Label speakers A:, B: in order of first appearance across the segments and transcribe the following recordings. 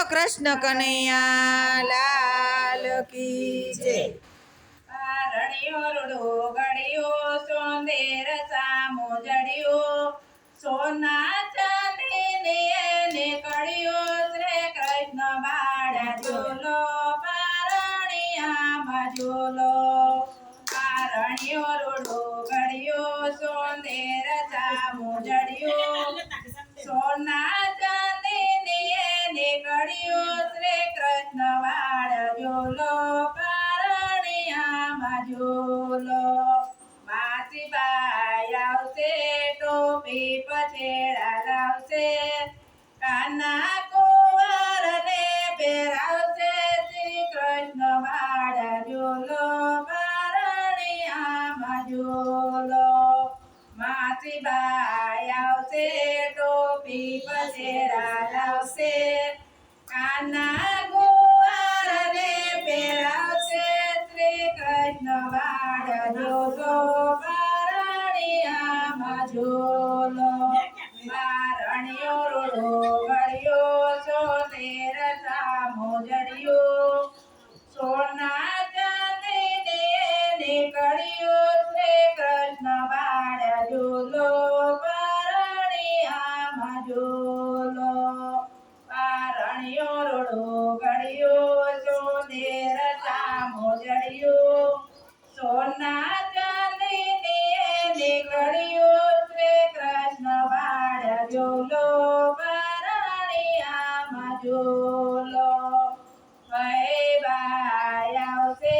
A: બોલો કૃષ્ણ કનૈયા, લાલ કી જય.
B: રણિયો રૂડો ગળિયો સોંદેર સામો જડિયો. સોના ચાંદી ને કળિયો, શ્રી કૃષ્ણ બાળા જોલો પારણિયા માં જોલો. પારણિયો રૂડો ગળિયો સોંદેર સામો જડિયો. સોના આવશે ટોપી પછેડા લાવશે કાના કુંવરને પહેરાવશે, શ્રી કૃષ્ણ વાડા ઝૂલો પારણિયામાં ઝૂલો માસીબાઈ આવશે, ટોપી પછેડા લાવશે કાના જોલો પારણિયો રોડો ગળ્યો સોનેર સામો જડિયો જોલો પારણિયામાં જોલો ભાઈ બાઈ આવશે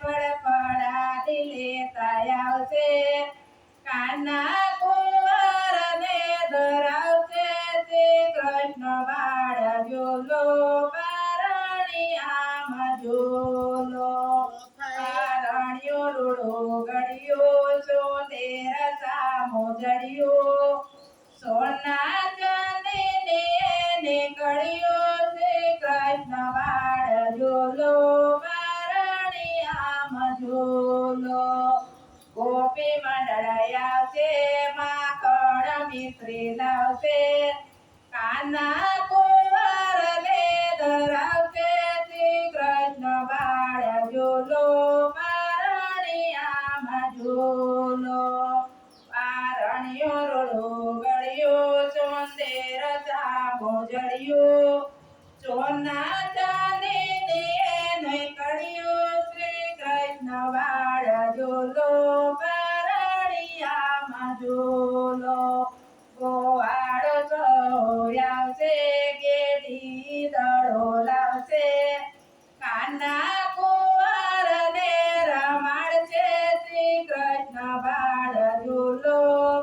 B: ફળફળા દિલે આવશે કાના કુંવરને ધરાવશે શ્રી કૃષ્ણ વાડ જોલો પારણિયામાં જોલો પારણ્યો રૂડો ગળ્યો સોનેર સામો જડિયો પારણિયામાં જોલો ગોપી મંડળ આવશે માખણ મિશ્રી લાવશે કાના કુંવરને ધરાવશે શ્રી કૃષ્ણ બાળ જોલો પારણિયામાં જોલો પારણિયો રોડો ગળ્યો ચોંદેર સામો જડિયો સોના વાડ જોલો પારણિયામાં જોલો ગોવાળ આવશે ગેડી દડો લાવશે કાના કુંવરને રમાડશે શ્રી કૃષ્ણ બાળ ઝૂલો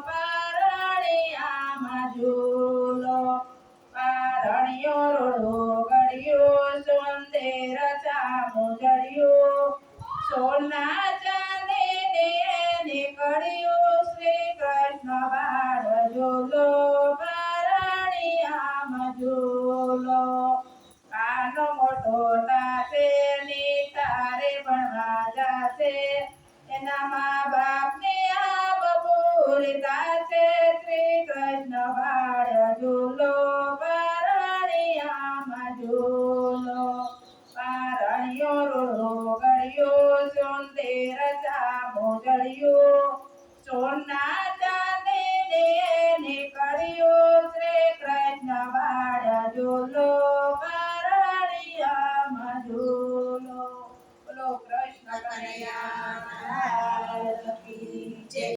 B: પારણિયામાં ઝૂલો પારણિયો રોડો ગળ્યો, સોંદેર સામો જડિયો સોના ઝૂલો આનો મોટો તાશે ની તારે ભણવા જાશે એના મા બાપને આ